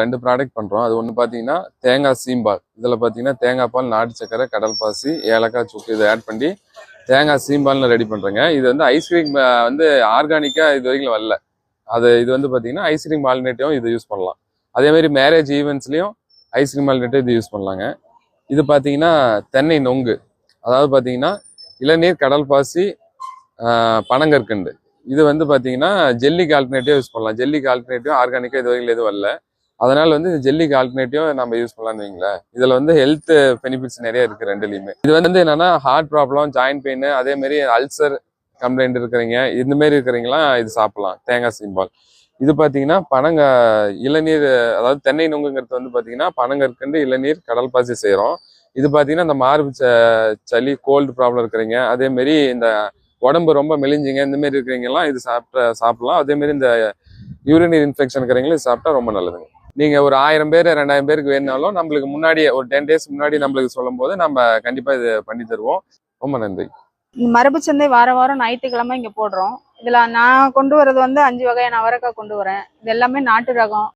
ரெண்டு ப்ராடக்ட் பண்ணுறோம் அது ஒன்று பார்த்தீங்கன்னா தேங்காய் சீம்பால். இதில் பார்த்தீங்கன்னா தேங்காய் பால் நாட்டு சக்கரை கடல் பாசி ஏலக்காய் சுக்கு இதை ஆட் பண்ணி தேங்காய் சீம்பால்னு ரெடி பண்ணுறேங்க இது வந்து ஐஸ்கிரீம் வந்து ஆர்கானிக்காக இது வரைக்கும் வரல. அது இது வந்து பார்த்தீங்கன்னா ஐஸ்கிரீம் ஆல்டர்னேட்டிவும் இது யூஸ் பண்ணலாம். அதேமாதிரி மேரேஜ் ஈவெண்ட்ஸ்லையும் ஐஸ்கிரீம் ஆல்டர்னேட்டிவ் இது யூஸ் பண்ணலாங்க. இது பார்த்தீங்கன்னா தென்னை நொங்கு. அதாவது பார்த்தீங்கன்னா இளநீர் கடல் பாசி பனங்கற்கண்டு. இது வந்து பார்த்தீங்கன்னா ஜெல்லிக்கு ஆல்டர்னேட்டிவ் யூஸ் பண்ணலாம். ஜெல்லிக்கு ஆல்டர்னேட்டிவ் ஆர்கானிக்காக இது வரைக்கும் எதுவும் வரல. அதனால் வந்து இந்த ஜெல்லிக்கு ஆல்டர்னேட்டிவ் நம்ம யூஸ் பண்ணலாம்னு வைங்களேன். இதில் வந்து ஹெல்த் பெனிஃபிட்ஸ் நிறைய இருக்குது ரெண்டுலேயுமே. இது வந்து என்னன்னா ஹார்ட் ப்ராப்ளம் ஜாயின்ட் பெயின் அதேமாரி அல்சர் கம்ப்ளைண்ட் இருக்கிறீங்க இந்தமாரி இருக்கிறீங்களாம் இது சாப்பிட்லாம் தேங்காய் சீம்பால் இது பார்த்தீங்கன்னா பனங்க இளநீர் அதாவது தென்னை நுங்குங்கிறது வந்து பார்த்தீங்கன்னா பனங்கற்கண்டு இளநீர் கடல் பாசி செய்கிறோம் இது பார்த்தீங்கன்னா இந்த மார்பு ச- சளி கோல்டு ப்ராப்ளம் இருக்கிறீங்க. அதேமாரி இந்த உடம்பு ரொம்ப மெலிஞ்சிங்க இந்தமாரி இருக்கிறீங்கலாம் இது சாப்பிட்ட சாப்பிடலாம். அதேமாரி இந்த யூரினரி இன்ஃபெக்ஷன் இருக்கிறவங்களும் இது சாப்பிட்டா ரொம்ப நல்லதுங்க. நீங்க ஒரு ஆயிரம் பேர் ரெண்டாயிரம் பேருக்கு வேணுனாலும் நம்மளுக்கு முன்னாடியே ஒரு டென் டேஸ் முன்னாடி நம்மளுக்கு சொல்லும் போது நம்ம கண்டிப்பா இது பண்ணி தருவோம். ரொம்ப நன்றி. மரபு சந்தை வாரம் வாரம் ஞாயிற்றுக்கிழமை இங்க போடுறோம். இதுல நான் கொண்டு வரது வந்து அஞ்சு வகையான அவரக்காய் கொண்டு வரேன். இது எல்லாமே நாட்டு ரகம்.